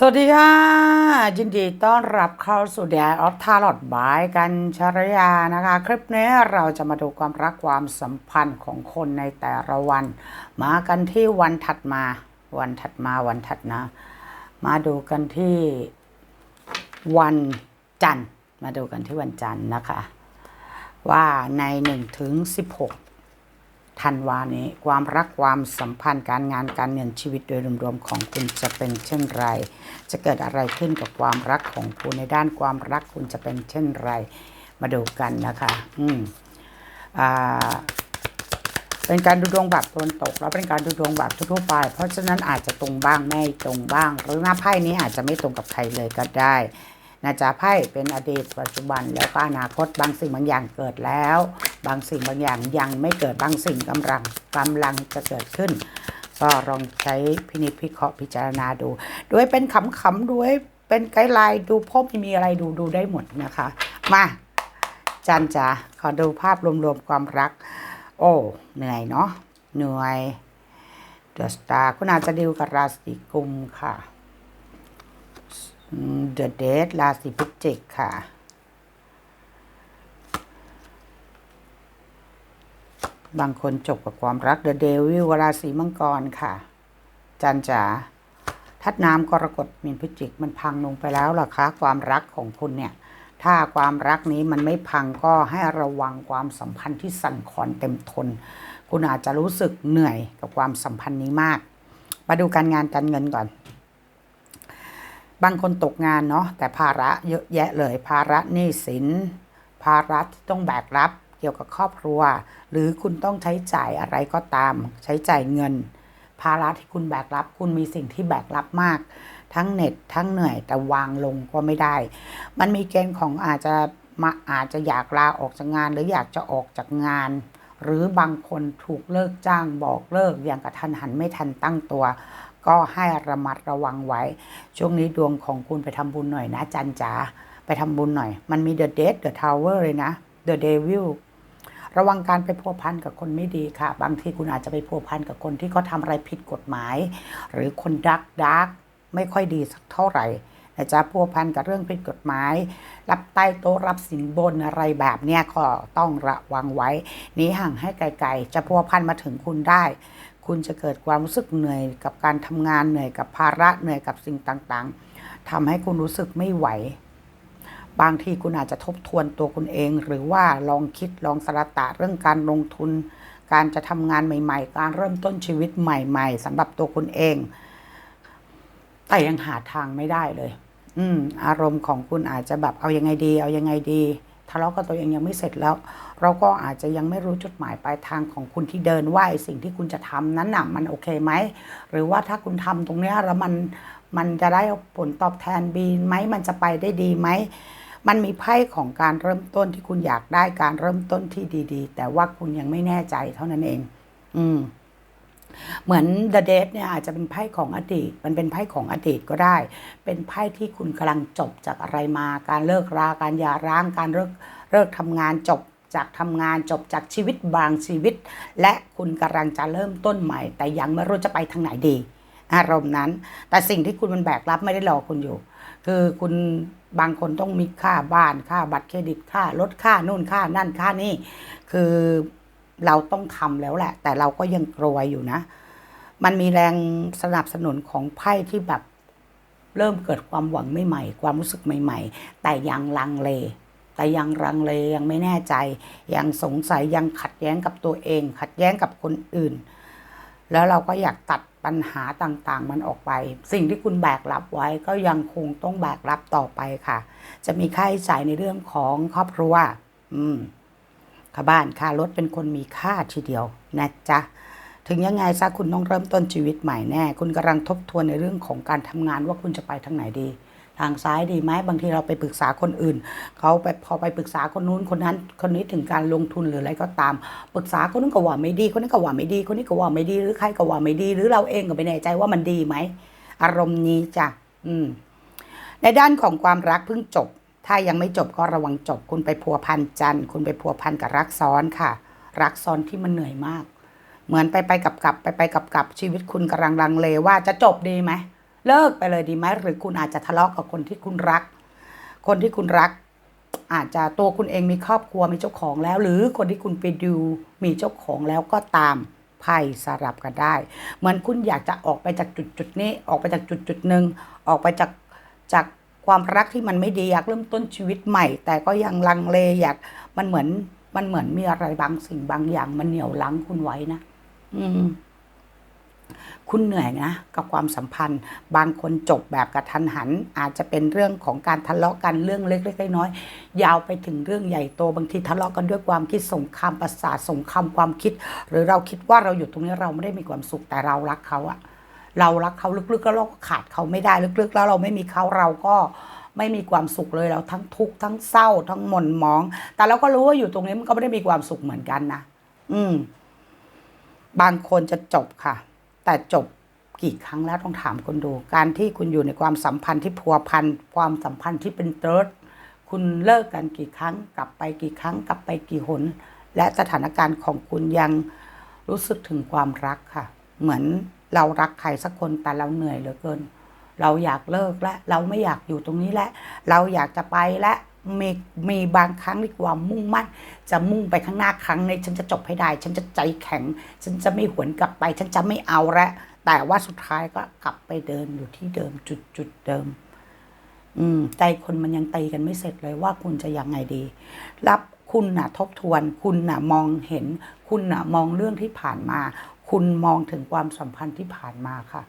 สวัสดีค่ะ ยินดีต้อนรับเข้าสู่ The Eye of Tarot บายกันชรยานะคะ คลิปนี้เราจะมาดูความรักความสัมพันธ์ของคนในแต่ละวัน มากันที่วันถัดมาวันถัดมาวันถัดนะ มาดูกันที่วันจันทร์มาดูกันที่วันจันทร์นะคะ ว่าใน1ถึง16 ธันวานี้ ความรักความสัมพันธ์การงานการเงินชีวิตโดยรวมๆของคุณจะเป็นเช่นไร จะเกิดอะไรขึ้นกับความรักของคุณในด้านความรักคุณจะเป็นเช่นไร มาดูกันนะคะ อืมอ่าเป็นการดูดวงแบบตนตก แล้วเป็นการดูดวงแบบทั่วไป เพราะฉะนั้นอาจจะตรงบ้างไม่ตรงบ้าง หรือหน้าไพ่นี้อาจจะไม่ตรงกับใครเลยก็ได้ นะจ๊ะไพ่เป็นอดีตปัจจุบันแล้วก็อนาคตบางสิ่งบางอย่างเกิดแล้ว บางสิ่งบางอย่างยังไม่เกิดบางสิ่งกำลังกำลังจะเกิดขึ้น ก็ลองใช้พินิจพิเคราะห์พิจารณาดู ด้วยเป็นขำๆด้วยเป็นไกด์ไลน์ดูพบมีอะไรดูดูได้หมดนะคะ มาจันจ๋าขอดูภาพรวมๆความรัก โอ้เหนื่อยเนาะเหนื่อยเดอะสตาร์คุณอาจจะดิวกับราศีกุมค่ะ เดอะเดทราศีพฤศจิกค่ะ บางคนจบกับความรักเดอะเดวิลราศีมังกรค่ะ จันจ๋าทัดน้ำกรกฎมีนพฤศจิกมันพังลงไปแล้วล่ะคะ ความรักของคุณเนี่ย ถ้าความรักนี้มันไม่พังก็ให้ระวังความสัมพันธ์ที่สั่นคลอนเต็มทน คุณอาจจะรู้สึกเหนื่อยกับความสัมพันธ์นี้มาก มาดูการงานการเงินก่อน บางคนตกงานเนาะแต่ภาระเยอะแยะเลย ภาระหนี้สิน ภาระที่ต้องแบกรับเกี่ยวกับครอบครัว หรือคุณต้องใช้จ่ายอะไรก็ตาม ใช้จ่ายเงิน ภาระที่คุณแบกรับ คุณมีสิ่งที่แบกรับมาก ทั้งเหน็ดทั้งเหนื่อยแต่วางลงก็ไม่ได้ มันมีเกณฑ์ของอาจจะมาอาจจะอยากลาออกจากงาน หรืออยากจะออกจากงาน หรือบางคนถูกเลิกจ้างบอกเลิกอย่างกระทันหันไม่ทันตั้งตัว ก็ให้ระมัดระวังไว้ ช่วงนี้ดวงของคุณไปทำบุญหน่อยนะจันจ๋าไปทำบุญหน่อย มันมี The Death The Tower เลยนะ The Devil ระวังการไปพัวพันกับคนไม่ดีค่ะ บางทีคุณอาจจะไปพัวพันกับคนที่เขาทำอะไรผิดกฎหมาย หรือคนดักดักไม่ค่อยดีสักเท่าไหร่นะจ๊ะพัวพันกับเรื่องผิดกฎหมาย รับใต้โต๊ะรับสินบนอะไรแบบเนี้ยก็ต้องระวังไว้หนี้ห่างให้ไกลๆ จะพัวพันมาถึงคุณได้ คุณจะเกิดความรู้สึกเหนื่อยกับการทำงานเหนื่อยกับภาระเหนื่อยกับสิ่งต่างๆทำให้คุณรู้สึกไม่ไหว บางทีคุณอาจจะทบทวนตัวคุณเอง หรือว่าลองคิดลองสระตะเรื่องการลงทุน การจะทำงานใหม่ ๆ การเริ่มต้นชีวิตใหม่ ๆสำหรับตัวคุณเอง แต่ยังหาทางไม่ได้เลย อืม อารมณ์ของคุณอาจจะแบบเอายังไงดี เอายังไงดี ทะเลาะกับตัวเองยังไม่เสร็จแล้ว เราก็อาจจะยังไม่รู้จุดหมายปลายทางของคุณที่เดินว่าไอ้สิ่งที่คุณจะทำนั้นน่ะมันโอเคไหมหรือว่าถ้าคุณทำตรงเนี้ยแล้วมันมันจะได้ผลตอบแทนดีไหมมันจะไปได้ดีไหมมันมีไพ่ของการเริ่มต้นที่คุณอยากได้การเริ่มต้นที่ดี ๆ แต่ว่าคุณยังไม่แน่ใจเท่านั้นเอง อืม เหมือน The Dead เนี่ยอาจจะเป็นไพ่ของอดีต มันเป็นไพ่ของอดีตก็ได้ เป็นไพ่ที่คุณกำลังจบจากอะไรมา การเลิกราการหย่าร้างการเลิกเลิกทำงานจบจากทำงานจบจากชีวิตบางชีวิต และคุณกำลังจะเริ่มต้นใหม่ แต่ยังไม่รู้จะไปทางไหนดี อารมณ์นั้น แต่สิ่งที่คุณมันแบกรับไม่ได้รอคุณอยู่ คือคุณบางคนต้องมีค่าบ้านค่าบัตรเครดิตค่ารถค่านู่นค่านั่นค่านี่คือ เราต้องทำแล้วแหละ แต่เราก็ยังกลัวอยู่นะ มันมีแรงสนับสนุนของไพ่ที่แบบเริ่มเกิดความหวังใหม่ๆ ความรู้สึกใหม่ ๆ แต่ยังลังเล แต่ยังรังเลยังไม่แน่ใจ ยังสงสัยยังขัดแย้งกับตัวเอง ขัดแย้งกับคนอื่น แล้วเราก็อยากตัดปัญหาต่างๆ มันออกไป สิ่งที่คุณแบกรับไว้ก็ยังคงต้องแบกรับต่อไปค่ะ จะมีค่าใช้จ่ายในเรื่องของครอบครัว อืม ค่าบ้านค่ารถเป็นคนมีค่าทีเดียวนะจ๊ะถึงยังไงซะคุณต้องเริ่มต้นชีวิตใหม่แน่ คุณกำลังทบทวนในเรื่องของการทำงานว่าคุณจะไปทางไหนดี ทางซ้ายดีไหมบางทีเราไปปรึกษาคนอื่นเขาไปพอไปปรึกษาคนนู้นคนนั้น คนนี้ถึงการลงทุนหรืออะไรก็ตาม ปรึกษาคนนู้นก็ว่าไม่ดี คนนี้ก็ว่าไม่ดี คนนี้ก็ว่าไม่ดี หรือใครก็ว่าไม่ดี หรือเราเองก็ไม่แน่ใจว่ามันดีไหมอารมณ์นี้จ้ะอืมในด้านของความรักเพิ่งจบ ถ้ายังไม่จบก็ระวังจบ คุณไปพัวพันจันคุณไปพัวพันกับรักซ้อนค่ะ รักซ้อนที่มันเหนื่อยมาก เหมือนไปไปกับกับไปไปกับกับชีวิตคุณกำลังลังเลว่าจะจบดีไหมเลิกไปเลยดีไหมหรือคุณอาจจะทะเลาะกับคนที่คุณรัก คนที่คุณรัก อาจจะตัวคุณเองมีครอบครัวมีเจ้าของแล้ว หรือคนที่คุณไปดูมีเจ้าของแล้วก็ตามไพ่สลับกันได้ เหมือนคุณอยากจะออกไปจากจุดจุดนี้ ออกไปจากจุดจุดหนึ่งออกไปจากจาก ความรักที่มันไม่ดีอยากเริ่มต้นชีวิตใหม่ แต่ก็ยังลังเลอยากมันเหมือนมันเหมือนมีอะไรบางสิ่งบางอย่างมันเหนี่ยวลังคุณไว้นะอืม คุณเหนื่อยนะกับความสัมพันธ์ บางคนจบแบบกระทันหัน อาจจะเป็นเรื่องของการทะเลาะกันเรื่องเล็กๆน้อยๆยาวไปถึงเรื่องใหญ่โตบางทีทะเลาะกันด้วยความคิดสงครามประสาทสงครามความคิด หรือเราคิดว่าเราอยู่ตรงนี้เราไม่ได้มีความสุขแต่เรารักเขาอะ เรารักเขาลึกๆ แล้วเราก็ขาดเขาไม่ได้ลึกๆ แล้วเราไม่มีเขาเราก็ไม่มีความสุขเลยเราทั้งทุกข์ทั้งเศร้า ทั้งหม่นหมอง แต่เราก็รู้ว่าอยู่ตรงนี้มันก็ไม่ได้มีความสุขเหมือนกันนะอืม บางคนจะจบค่ะ แต่จบกี่ครั้งแล้วต้องถามคนดู การที่คุณอยู่ในความสัมพันธ์ที่พัวพันความสัมพันธ์ที่เป็นเติร์ดคุณเลิกกันกี่ครั้ง กลับไปกี่ครั้ง กลับไปกี่หน และสถานการณ์ของคุณยังรู้สึกถึงความรักค่ะ เหมือน เรารักใครสักคนแต่เราเหนื่อยเหลือเกิน เราอยากเลิกและ เราไม่อยากอยู่ตรงนี้และ เราอยากจะไปและมีมีบางครั้งที่ความมุ่งมั่น จะมุ่งไปข้างหน้าครั้งในฉันจะจบให้ได้ ฉันจะใจแข็ง ฉันจะไม่หวนกลับไป ฉันจะไม่เอาละแต่ว่าสุดท้ายก็กลับไปเดินอยู่ที่เดิมจุดจุดเดิม อืมใจคนมันยังตีกันไม่เสร็จเลยว่าคุณจะยังไงดี รับคุณน่ะทบทวน คุณน่ะมองเห็น คุณน่ะมองเรื่องที่ผ่านมา คุณมองถึงความสัมพันธ์ที่ผ่านมาค่ะ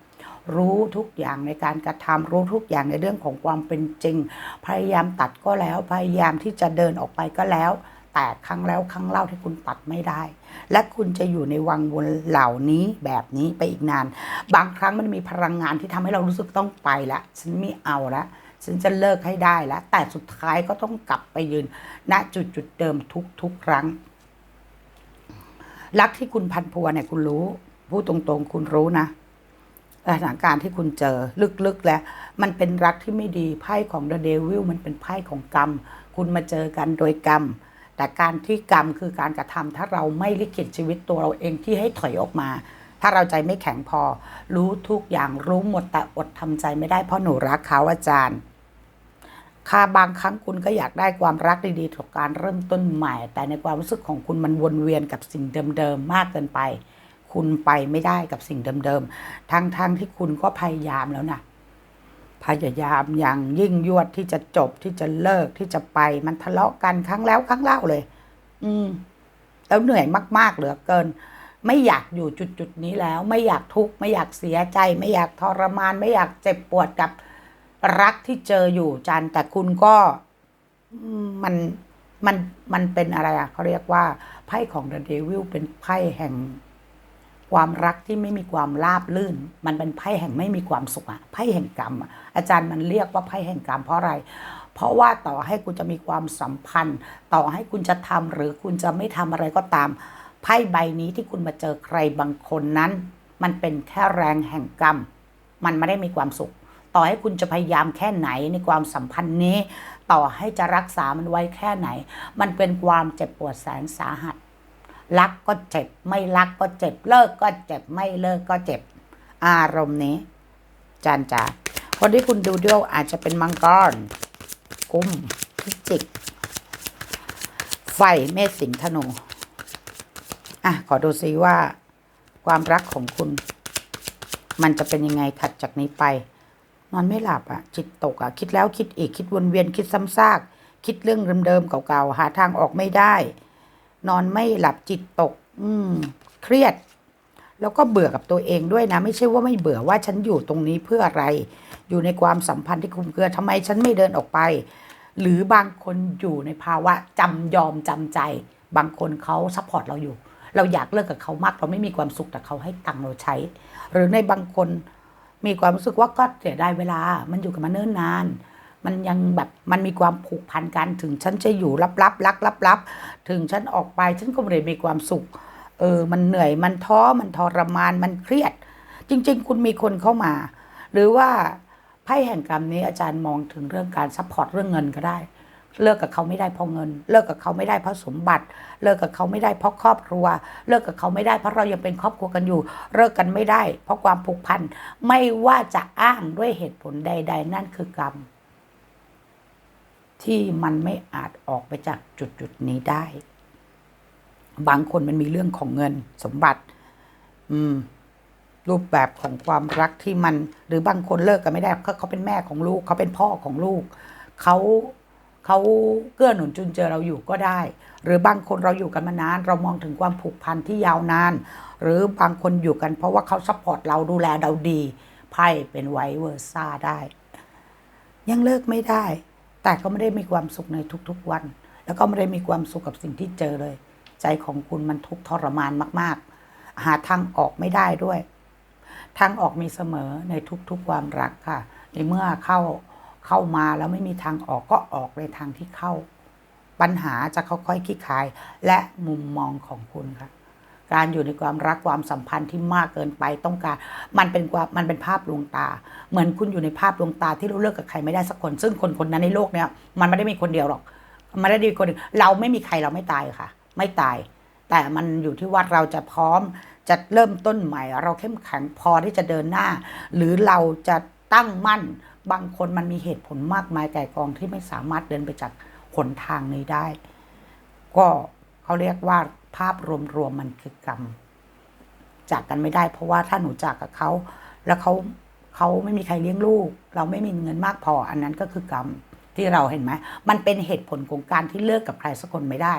รู้ทุกอย่างในการกระทำรู้ทุกอย่างในเรื่องของความเป็นจริง พยายามตัดก็แล้ว พยายามที่จะเดินออกไปก็แล้ว แต่ครั้งแล้วครั้งเล่าที่คุณตัดไม่ได้ และคุณจะอยู่ในวังวนเหล่านี้แบบนี้ไปอีกนาน บางครั้งมันมีพลังงานที่ทำให้เรารู้สึกต้องไปละฉันไม่เอาละฉันจะเลิกให้ได้แล้วแต่สุดท้ายก็ต้องกลับไปยืนณจุดจุดเดิมทุกทุกๆครั้ง รักที่คุณพันพัวเนี่ยคุณรู้พูดตรงๆ คุณรู้นะสถานการณ์ที่คุณเจอลึกๆ แล้ว มันเป็นรักที่ไม่ดีไพ่ของ The Devil มันเป็นไพ่ของกรรม คุณมาเจอกันโดยกรรม แต่การที่กรรมคือการกระทำถ้าเราไม่ลิขิตชีวิตตัวเราเองที่ให้ถอยออกมา ถ้าเราใจไม่แข็งพอ รู้ทุกอย่างรู้หมดแต่อดทำใจไม่ได้เพราะหนูรักเขาอาจารย์ ค่ะบางครั้งคุณก็อยากได้ความรักดีๆจากการเริ่มต้นใหม่ แต่ในความรู้สึกของคุณมันวนเวียนกับสิ่งเดิมๆมากเกินไป คุณไปไม่ได้กับสิ่งเดิมๆทั้งๆที่คุณก็พยายามแล้วนะพยายามอย่างยิ่งยวดที่จะจบที่จะเลิกที่จะไปมันทะเลาะกันครั้งแล้วครั้งเล่าเลย อืม แล้วเหนื่อยมากๆเหลือเกิน ไม่อยากอยู่จุดจุดๆนี้แล้ว ไม่อยากทุกข์ไม่อยากเสียใจ ไม่อยากทรมาน ไม่อยากเจ็บปวดกับ รักที่เจออยู่จันแต่คุณก็มันมันมันเป็นอะไรอะเขาเรียกว่าไพ่ของ The Devil เป็นไพ่แห่งความรักที่ไม่มีความราบลื่น มันเป็นไพ่แห่งไม่มีความสุขอะไพ่แห่งกรรมอะอาจารย์มันเรียกว่าไพ่แห่งกรรมเพราะอะไร เพราะว่าต่อให้คุณจะมีความสัมพันธ์ ต่อให้คุณจะทำหรือคุณจะไม่ทำอะไรก็ตามไพ่ใบนี้ที่คุณมาเจอใครบางคนนั้น มันเป็นแค่แรงแห่งกรรม มันไม่ได้มีความสุข ต่อให้คุณจะพยายามแค่ไหนในความสัมพันธ์นี้ ต่อให้จะรักษามันไว้แค่ไหน มันเป็นความเจ็บปวดแสนสาหัส รักก็เจ็บ ไม่รักก็เจ็บ เลิกก็เจ็บ ไม่เลิกก็เจ็บ อารมณ์นี้ จานจาคนที่คุณดูด้วยอาจจะเป็นมังกรกุ้มพิจิก ไฟเมษสิงธนู อะ ขอดูซิว่า ความรักของคุณ มันจะเป็นยังไงถัดจากนี้ไป นอนไม่หลับอะ จิตตกอะ คิดแล้วคิดอีกคิดวนเวียนคิดซ้ำซาก คิดเรื่องเดิมๆเก่าๆหาทางออกไม่ได้ นอนไม่หลับจิตตก อืม เครียด แล้วก็เบื่อกับตัวเองด้วยนะ ไม่ใช่ว่าไม่เบื่อว่าฉันอยู่ตรงนี้เพื่ออะไร อยู่ในความสัมพันธ์ที่คลุมเครือทำไมฉันไม่เดินออกไป หรือบางคนอยู่ในภาวะจำยอมจำใจ บางคนเขาซัพพอร์ตเราอยู่ เราอยากเลิกกับเขามากเราไม่มีความสุขแต่เขาให้ตังค์เราใช้ หรือในบางคน มีความรู้สึกว่าก็เสียดายเวลา มันอยู่กันมาเนิ่นนาน มันยังแบบมันมีความผูกพันกัน ถึงฉันจะอยู่ลับๆรักลับๆถึงฉันออกไปฉันก็ไม่ได้มีความสุข เออ มันเหนื่อยมันท้อมันทรมานมันเครียด จริง ๆ คุณมีคนเข้ามา หรือว่าไพ่แห่งกรรมนี้อาจารย์มองถึงเรื่องการซัพพอร์ตเรื่องเงินก็ได้ เลิกกับเขาไม่ได้เพราะเงิน เลิกกับเขาไม่ได้เพราะสมบัติ เลิกกับเขาไม่ได้เพราะครอบครัว เลิกกับเขาไม่ได้เพราะเรายังเป็นครอบครัวกันอยู่ เลิกกันไม่ได้ เพราะความผูกพัน ไม่ว่าจะอ้างด้วยเหตุผลใด ๆ นั่นคือกรรม ที่มันไม่อาจออกไปจากจุดจุดนี้ได้ บางคนมันมีเรื่องของเงินสมบัติ อืม รูปแบบของความรักที่มัน หรือบางคนเลิกกันไม่ได้เขาเขาเป็นแม่ของลูก เขาเป็นพ่อของลูกเขา เขาเกื้อหนุนจุนเจอเราอยู่ก็ได้ หรือบางคนเราอยู่กันมานาน เรามองถึงความผูกพันที่ยาวนาน หรือบางคนอยู่กันเพราะว่าเขาซัพพอร์ตเราดูแลเราดีไพ่เป็นไวเวอร์ซ่าได้ ยังเลิกไม่ได้ แต่ก็ไม่ได้มีความสุขในทุกๆวัน แล้วก็ไม่ได้มีความสุขกับสิ่งที่เจอเลย ใจของคุณมันทุกทรมานมาก ๆ หาทางออกไม่ได้ด้วยทางออกมีเสมอในทุกๆความรักค่ะ ในเมื่อเข้า เข้ามาแล้วไม่มีทางออกก็ออกในทางที่เข้า ปัญหาจะค่อยๆคลี่คลาย และมุมมองของคุณค่ะการอยู่ในความรักความสัมพันธ์ที่มากเกินไปต้องการ มันเป็นความมันเป็นภาพลวงตา เหมือนคุณอยู่ในภาพลวงตาที่เราเลิกกับใครไม่ได้สักคน ซึ่งคนคนนั้นในโลกเนี้ยมันไม่ได้มีคนเดียวหรอก มันไม่ได้มีคนเดียวเราไม่มีใครเราไม่ตายค่ะ ไม่ตาย แต่มันอยู่ที่ว่าเราจะพร้อมจะเริ่มต้นใหม่ เราเข้มแข็งพอที่จะเดินหน้า หรือเราจะตั้งมั่น บางคนมันมีเหตุผลมากมายแก่กองที่ไม่สามารถเดินไปจากหนทางนี้ได้ ก็เขาเรียกว่าภาพรวมๆมันคือกรรม จากกันไม่ได้ เพราะว่าถ้าหนูจากกับเขาแล้วเขาเขาไม่มีใครเลี้ยงลูก เราไม่มีเงินมากพอ อันนั้นก็คือกรรมที่เราเห็นไหมมันเป็นเหตุผลของการที่เลิกกับใครสักคนไม่ได้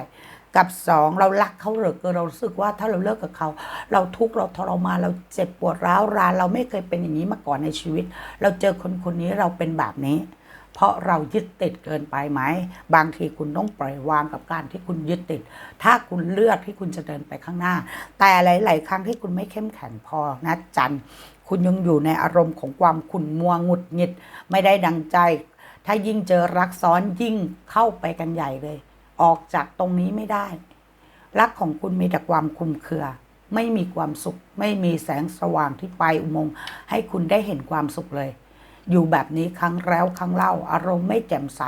กับสองเรารักเขาเหลือเกินเรารู้สึกว่าถ้าเราเลิกกับเขา เราทุกข์เราทรมานเราเจ็บปวดร้าวรานเราไม่เคยเป็นอย่างนี้มาก่อนในชีวิต เราเจอคนคนนี้เราเป็นแบบนี้ เพราะเรายึดติดเกินไปไหม บางทีคุณต้องปล่อยวางกับการที่คุณยึดติด ถ้าคุณเลือกที่คุณจะเดินไปข้างหน้า แต่หลาย ๆ ครั้งที่คุณไม่เข้มแข็งพอนะจันคุณยังอยู่ในอารมณ์ของความขุ่นมัวหงุดหงิดไม่ได้ดังใจ ถ้ายิ่งเจอรักซ้อนยิ่งเข้าไปกันใหญ่เลย ออกจากตรงนี้ไม่ได้ รักของคุณมีแต่ความคุมเครือ ไม่มีความสุข ไม่มีแสงสว่างที่ปลายอุโมงค์ให้คุณได้เห็นความสุขเลย อยู่แบบนี้ครั้งแล้วครั้งเล่า อารมณ์ไม่แจ่มใส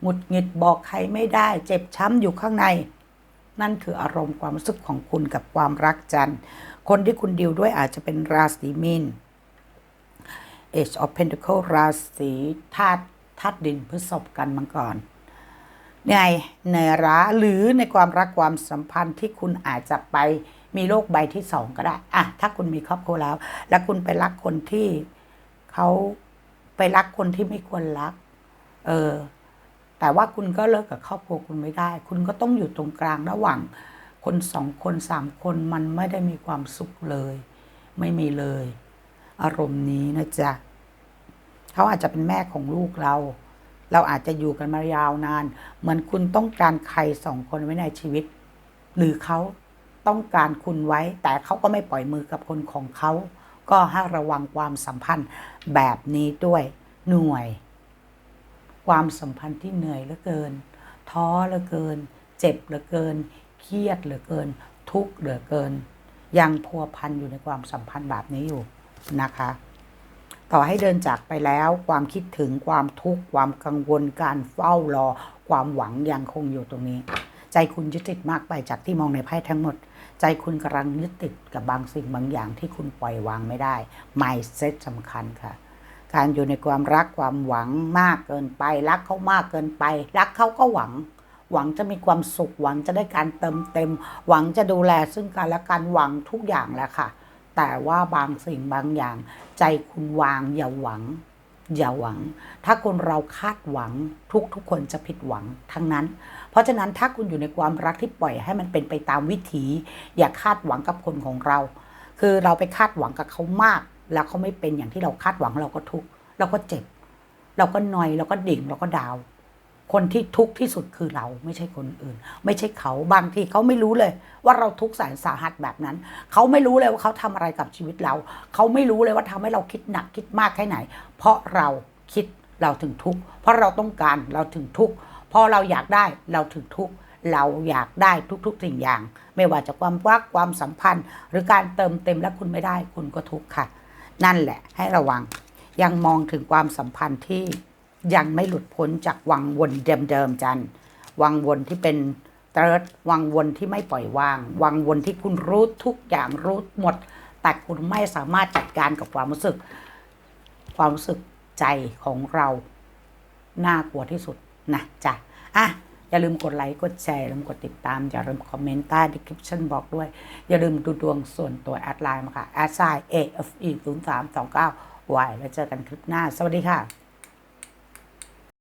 หงุดหงิดบอกใครไม่ได้ เจ็บช้ำอยู่ข้างใน นั่นคืออารมณ์ความรู้สึกของคุณกับความรักจันคนที่คุณดิวด้วยอาจจะเป็นราศีมีน Age of Pentacle ราศีธาตุธาตุดินพฤษภกันมังกร ในในร้าหรือในความรักความสัมพันธ์ที่คุณอาจจะไปมีโลกใบที่สองก็ได้อะถ้าคุณมีครอบครัวแล้ว แล้วคุณไปรักคนที่เขาไปรักคนที่ไม่ควรรัก เออ แต่ว่าคุณก็เลิกกับครอบครัวคุณไม่ได้ คุณก็ต้องอยู่ตรงกลางระหว่าง คนสองคนสามคนมันไม่ได้มีความสุขเลย ไม่มีเลย อารมณ์นี้นะจ๊ะเขาอาจจะเป็นแม่ของลูกเรา เราอาจจะอยู่กันมายาวนาน เหมือนคุณต้องการใครสองคนไว้ในชีวิต หรือเขาต้องการคุณไว้ แต่เขาก็ไม่ปล่อยมือกับคนของเขา ก็ให้ระวังความสัมพันธ์แบบนี้ด้วยหน่วย ความสัมพันธ์ที่เหนื่อยเหลือเกิน ท้อเหลือเกิน เจ็บเหลือเกิน เครียดเหลือเกิน ทุกข์เหลือเกิน ยังพัวพันอยู่ในความสัมพันธ์แบบนี้อยู่นะคะ ต่อให้เดินจากไปแล้ว ความคิดถึงความทุกข์ความกังวลการเฝ้ารอ ความหวังยังคงอยู่ตรงนี้ ใจคุณยึดติดมากไปจากที่มองในไพ่ทั้งหมด ใจคุณกำลังยึดติดกับบางสิ่งบางอย่างที่คุณปล่อยวางไม่ได้ mindset สำคัญค่ะการอยู่ในความรักความหวังมากเกินไป รักเขามากเกินไป รักเขาก็หวัง หวังจะมีความสุข หวังจะได้การเติมเต็ม หวังจะดูแลซึ่งกันและกันหวังทุกอย่างแหละค่ะ แต่ว่าบางสิ่งบางอย่าง ใจคุณวางอย่าหวัง อย่าหวัง ถ้าคนเราคาดหวังทุกทุกคนจะผิดหวังทั้งนั้น เพราะฉะนั้นถ้าคุณอยู่ในความรักที่ปล่อยให้มันเป็นไปตามวิถี อย่าคาดหวังกับคนของเรา คือเราไปคาดหวังกับเขามาก แล้วเขาไม่เป็นอย่างที่เราคาดหวังเราก็ทุกข์เราก็เจ็บ เราก็นอยเราก็ดิ่งเราก็ดาว คนที่ทุกข์ที่สุดคือเราไม่ใช่คนอื่น ไม่ใช่เขาบางทีเขาไม่รู้เลย ว่าเราทุกข์แสนสาหัสแบบนั้น เขาไม่รู้เลยว่าเขาทำอะไรกับชีวิตเรา เขาไม่รู้เลยว่าทำให้เราคิดหนักคิดมากแค่ไหน เพราะเราคิดเราถึงทุกข์เพราะเราต้องการเราถึงทุกข์พอเราอยากได้เราถึงทุกข์เราอยากได้ทุกๆสิ่งอย่าง ไม่ว่าจะความรักความสัมพันธ์ หรือการเติมเต็มและคุณไม่ได้คุณก็ทุกข์ค่ะ นั่นแหละให้ระวังยังมองถึงความสัมพันธ์ที่ ยังไม่หลุดพ้นจากวังวนเดิมๆจันวังวนที่เป็นเติร์ดวังวนที่ไม่ปล่อยวาง วังวนที่คุณรู้ทุกอย่างรู้หมด แต่คุณไม่สามารถจัดการกับความรู้สึก ความรู้สึกใจของเราน่ากลัวที่สุดนะจ๊ะอะอย่าลืมกดไลค์กดแชร์อย่าลืมกดติดตาม อย่าลืมคอมเมนต์ใต้ description บอกด้วย อย่าลืมดูดวงส่วนตัวแอดไลน์มาค่ะ a s i a f e 0 3 2 9 y แล้วเจอกันคลิปหน้า สวัสดีค่ะ